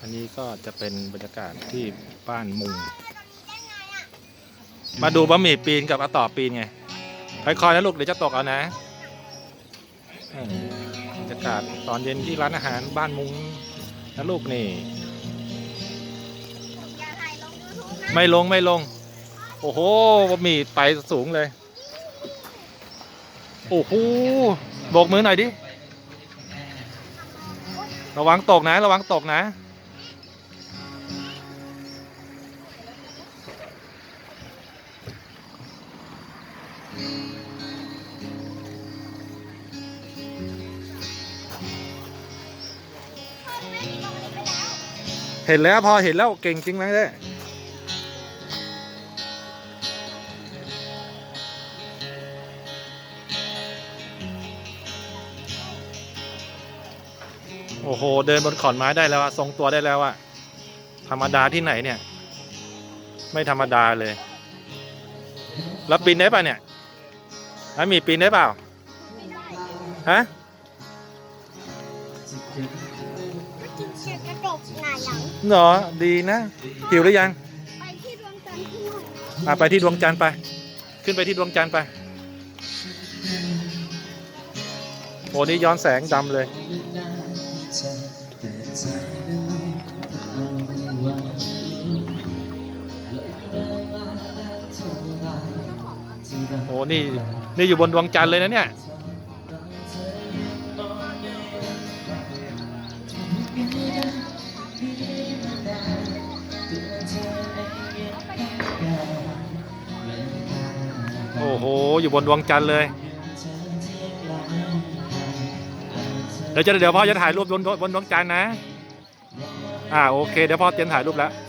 อันนี้ก็จะเป็นบรรยากาศที่บ้านมุง มาดูบะหมี่ปีนกับอาต่อปีนไงค่อยๆนะลูกเดี๋ยวจะตกเอานะเออบรรยากาศตอนเย็นที่ร้านอาหารบ้านมุงนะลูกนี่ ไม่ลงไม่ลง โอ้โหบะหมี่ไปสูงเลย โอ้โหโบกมือหน่อยดิ ระวังตกนะ ระวังตกนะ เห็นแล้วพอเห็นแล้วเก่งจริงไหมเนี่ยโอ้โห เดินบนขอนไม้ได้แล้วอะทรงตัวได้แล้วอะธรรมดาที่ไหนเนี่ย ไม่ธรรมดาเลย แล้วปีนได้ป่ะเนี่ย แล้วมีปีนได้เปล่าฮะก็กินเชียร์กระดกหงายหลังเหรอดีนะหิวหรือยังไปที่ดวงจันทร์ที่นู่นอะไปที่ดวงจันทร์ไป ขึ้นไปที่ดวงจันทร์ไปโหนี่ย้อนแสงดำเลยโหนี่ นี่อยู่บนดวงจันทร์เลยนะเนี่ยโอ้โห อยู่บนดวงจันทร์เลย เดี๋ยวจะเดี๋ยวพ่อจะถ่ายรูปบนบนดวงจันทร์นะ อ่าโอเค เดี๋ยวพ่อเตรียมถ่ายรูปแล้ว